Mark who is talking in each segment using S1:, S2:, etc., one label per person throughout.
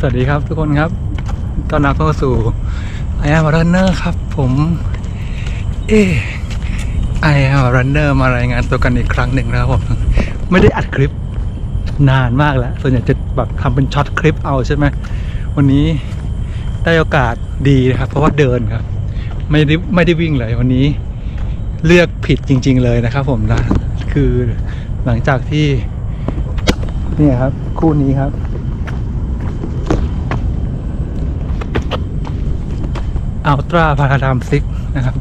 S1: สวัสดีครับทุกคนครับต้อนรับเข้าสู่ I am a runner ครับ ผมเอ I am a runner มารายงานตัวกันอีกครั้งหนึ่งนะครับผมไม่ได้อัดคลิปนานมากแล้ว ส่วนใหญ่จะแบบทำเป็นช็อตคลิปเอาใช่ไหมวันนี้ได้โอกาสดีนะครับ เพราะว่าเดินครับ ไม่ได้ไม่ได้วิ่งเลยวันนี้เลือกผิดจริง ๆ เลยนะครับ ผมนะคือหลังจากที่นี่ครับ คู่นี้ครับ อัลตราพาราดามซิกนะครับ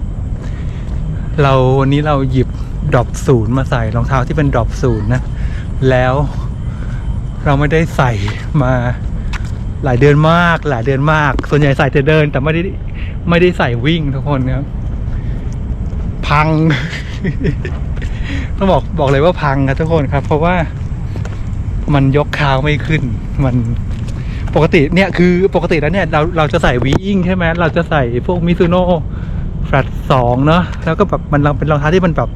S1: เราวันนี้เราหยิบดรอปศูนย์มาใส่รองเท้าที่เป็นดรอปศูนย์นะ แล้วเราไม่ได้ใส่มาหลายเดือนมาก หลายเดือนมาก ส่วนใหญ่ใส่แต่เดิน แต่ไม่ได้ไม่ได้ใส่วิ่งทุกคนครับ พัง ต้องบอกบอกเลยว่าพังครับทุกคนครับ เพราะว่ามันยกเท้าไม่ขึ้น มัน ปกติเนี่ยคือปกติแล้วเนี่ยเราเราจะใส่วีอิงใช่ไหมเราจะใส่พวกมิซูโน่แฟลตสองเนาะแล้วก็แบบมันเป็นรองเท้าที่มันแบบ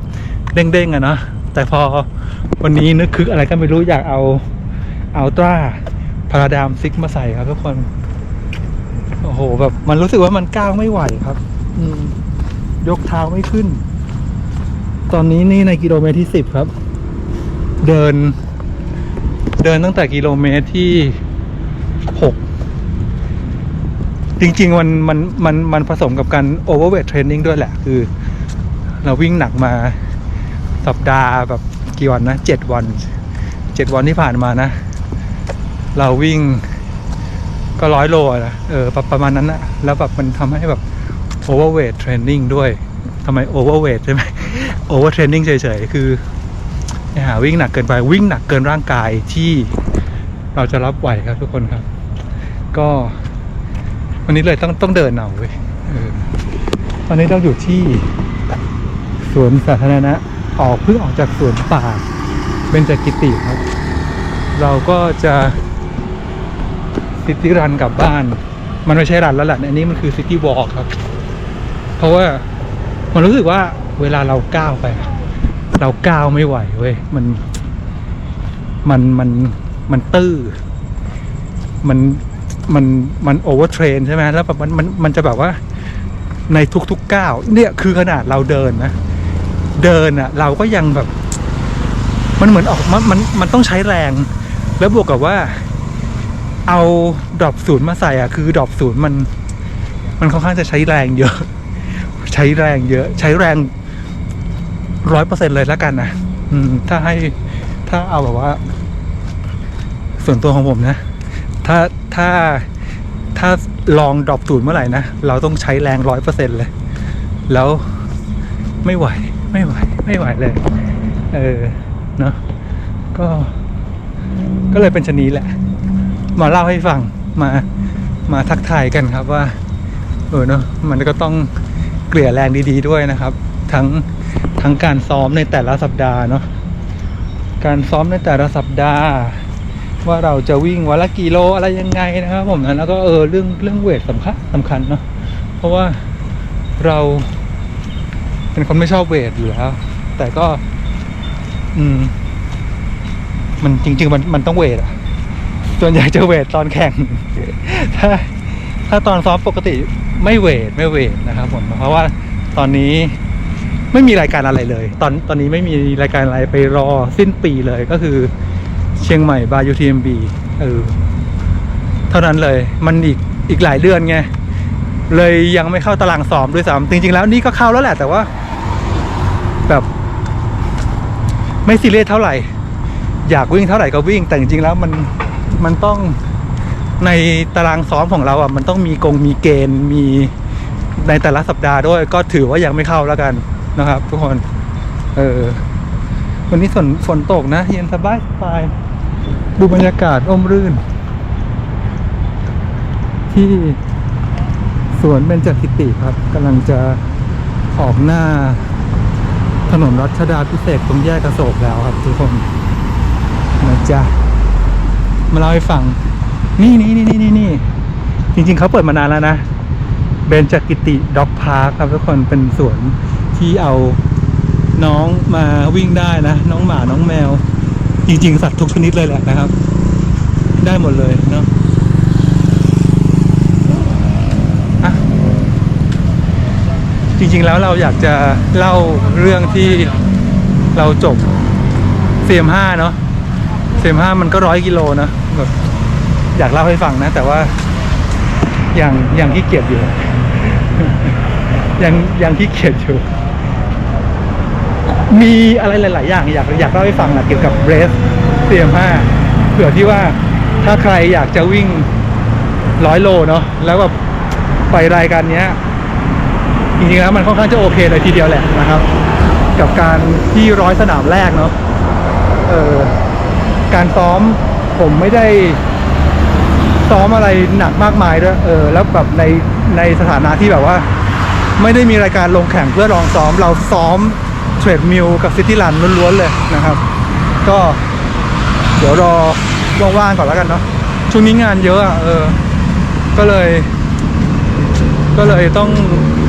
S1: เด้งๆอะเนาะแต่พอวันนี้นึกคึกอะไรก็ไม่รู้อยากเอาอัลตร้าพาราดามซิกมาใส่ครับทุกคน โอ้โห แบบมันรู้สึกว่ามันก้าวไม่ไหวครับ อืม ยกเท้าไม่ขึ้น ตอนนี้นี่ในกิโลเมตรที่สิบครับ เดิน เดินตั้งแต่กิโลเมตรที่ หกจริงๆมันมันมันมันผสมกับการโอเวอร์เวทเทรนนิ่งด้วยแหละ คือ เราวิ่งหนักมาสัปดาห์แบบกี่วันนะเจ็ดวันเจ็ดวันที่ผ่านมานะ เราวิ่งก็ร้อยโลนะเออประประมาณนั้นนะแล้วแบบมันทำให้แบบโอเวอร์เวทเทรนนิ่งด้วยทำไมโอเวอร์เวทใช่ไหมโอเวอร์เทรนนิ่งเฉยๆ คือเนี่ยหาวิ่งหนักเกินไปวิ่งหนักเกินร่างกายที่เราจะรับไหวครับทุกคนครับ ก็ วันนี้เลยต้องต้องเดินเอาเว้ยตอนนี้เราอยู่ที่สวนสาธารณะออกเพิ่งออกจากสวนป่าเบญจกิติครับ เราก็จะซิตี้รันกลับบ้าน มันไม่ใช่รันแล้วแหละอันนี้มันคือซิตี้วอล์กครับ เพราะว่ามันรู้สึกว่าเวลาเราก้าวไป เราก้าวไม่ไหวเว้ยมันมันมันมันตื้อ มัน มันมันโอเวอร์เทรนใช่ไหมแล้วแบบมันมันมันจะแบบว่าในทุกๆก้าวเนี่ยคือขนาดเราเดินนะ เดินอะเราก็ยังแบบ มันเหมือนออกมันมันมันต้องใช้แรง แล้วบวกกับว่า เอาดรอปศูนย์มาใส่อะ คือดรอปศูนย์มัน มันค่อนข้างจะใช้แรงเยอะ ใช้แรงเยอะ ใช้แรงร้อยเปอร์เซ็นเลยแล้วกันนะอืม ถ้าให้ถ้าเอาแบบว่า ส่วนตัวของผมนะ ถ้าถ้าถ้าลองดรอปศูนย์เมื่อไหร่นะ เราต้องใช้แรงร้อยเปอร์เซ็นเลย แล้วไม่ไหว ไม่ไหว ไม่ไหวเลย เออ เนอะก็ ก็เลยเป็นชนนี้แหละ มาเล่าให้ฟัง มา มาทักทายกันครับว่า เออเนอะมันก็ต้องเกลี่ยแรงดี ๆ ด้วยนะครับ ทั้ง ทั้งการซ้อมในแต่ละสัปดาห์เนาะ การซ้อมในแต่ละสัปดาห์ ว่าเราจะวิ่งวันละกี่โลอะไรยังไงนะครับผมนะแล้วก็เออเรื่องเรื่องเวทสำคัญสำคัญเนาะเพราะว่าเรา เป็นคนไม่ชอบเวทอยู่แล้ว แต่ก็ อืม มันจริง ๆ มันมันต้องเวทอะส่วนใหญ่จะเวทตอนแข่ง ถ้า ถ้าตอนซ้อมปกติไม่เวทไม่เวทนะครับผมเพราะว่าตอนนี้ไม่มีรายการอะไรเลย ตอนตอนนี้ไม่มีรายการอะไรไปรอสิ้นปีเลยก็คือ เชียงใหม่บายูทีเอ็มบีเออเท่านั้นเลยมันอีกอีกหลายเดือนไง เลยยังไม่เข้าตารางซ้อมด้วยซ้ำจริง ๆ แล้วนี่ก็เข้าแล้วแหละแต่ว่า แบบ ไม่ซีเรียสเท่าไหร่ อยากวิ่งเท่าไหร่ก็วิ่ง แต่จริงๆแล้วมันมันต้องในตารางซ้อมของเราอะมันต้องมีกงมีเกณฑ์มีในแต่ละสัปดาห์ด้วย ก็ถือว่ายังไม่เข้าแล้วกันนะครับ ทุกคน เออวันนี้ฝนฝนตกนะ เย็นสบายสบาย ดูบรรยากาศร่มรื่น ที่สวนเบญจกิติครับกำลังจะออกหน้าถนนรัชดาพิเศษกตรงแยกกระโศกแล้วครับทุกคนนะจ๊ะมาเล่าให้ฟัง นี่นี่นี่นี่นี่นี่จริง ๆเขาเปิดมานานแล้วนะเบญจกิติด็อกพาร์คครับทุกคนเป็นสวนที่เอาน้องมาวิ่งได้นะ น้องหมาน้องแมว จริงๆ สัตว์ทุกชนิดเลยแหละนะครับ ได้หมดเลยเนาะจริงๆ แล้วเราอยากจะเล่าเรื่องที่เราจบเซียมห้าเนาะเซียมห้ามันก็ร้อยกิโลนะแบบอยากเล่าให้ฟังนะ แต่ว่าอย่างอย่างที่เกียดอยู่ ยังยังที่เกียดอยู่ มีอะไรหลาย ๆ อย่างอยากอยากเล่าให้ฟังแหละเกี่ยวกับเรส CM5 เผื่อที่ว่าถ้าใครอยากจะวิ่งร้อยโลเนาะแล้วแบบไปรายการเนี้ยจริงๆแล้วมันค่อนข้างจะโอเคเลยทีเดียวแหละนะครับ กับการที่ร้อยสนามแรกเนาะเออการซ้อมผมไม่ได้ซ้อมอะไรหนักมากมายด้วยเออแล้วแบบในในสถานะที่แบบว่า ไม่ได้มีรายการลงแข่งเพื่อลองซ้อมเราซ้อม เทรดมิลกับซิตี้รันล้วนๆเลยนะครับ ก็เดี๋ยวรอว่างๆก่อนแล้วกันเนาะช่วงนี้งานเยอะอะเออ ก็เลย ก็เลยต้อง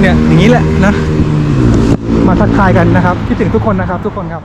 S1: เนี่ยอย่างนี้แหละนะ มาทักทายกันนะครับคิดถึงทุกคนนะครับ ทุกคนครับ